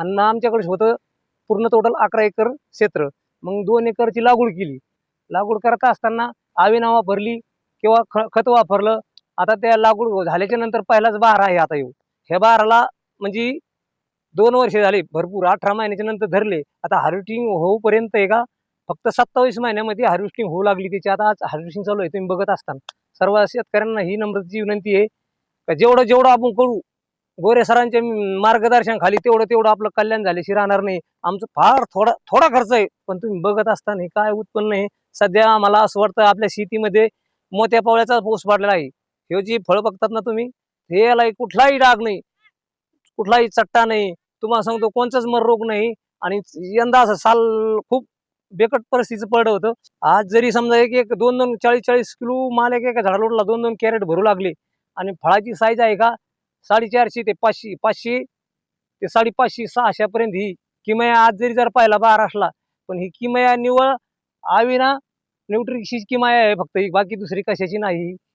अन्न आमच्याकडे होतं पूर्ण टोटल अकरा एकर क्षेत्र. मग दोन एकरची लागवड केली. लागवड करत असताना आवेनावा वापरली किंवा ख खत वापरलं. आता त्या लागवड झाल्याच्यानंतर पहिलाच बहार आहे आता येऊ. ह्या बहाराला म्हणजे दोन वर्ष झाले भरपूर अठरा महिन्याच्या नंतर धरले. आता हार्वेस्टिंग होऊपर्यंत आहे का? फक्त सत्तावीस महिन्यामध्ये हार्वेस्टिंग होऊ लागली त्याची. आता आज हार्वेस्टिंग चालू आहे तुम्ही बघत असताना सर्व शेतकऱ्यांना ही नम्रतेची विनंती आहे. का जेवढं जेवढं आपण करू गोरे सरांच्या मार्गदर्शनाखाली तेवढं तेवढं आपलं कल्याण झाल्याशी राहणार नाही. आमचं फार थोडा थोडा खर्च आहे पण तुम्ही बघत असताना काय उत्पन्न आहे. सध्या आम्हाला असं वाटतं आपल्या शेतीमध्ये मोत्या पावळ्याचा पाऊस पडलेला आहे. हे जी फळं बघतात ना तुम्ही हे याला कुठलाही डाग नाही कुठलाही चट्टा नाही. तुम्हाला सांगतो कोणताच मर रोग नाही. आणि यंदा असं साल खूप बेकट परिस्थितीचं पडलं होतं. आज जरी समजा एक एक दोन दोन चाळीस चाळीस किलो माल एक एका झाडाला दोन दोन कॅरेट भरू लागले. आणि फळाची साईज आहे का? साडेचारशे ते पाचशे पाचशे ते साडेपाचशे सहाशेपर्यंत ही किमया आज जरी जर पाहिला बार असला पण ही किमया निवळ आविना न्यूट्रिशीची किमया आहे फक्त ही बाकी दुसरी कशाची नाही.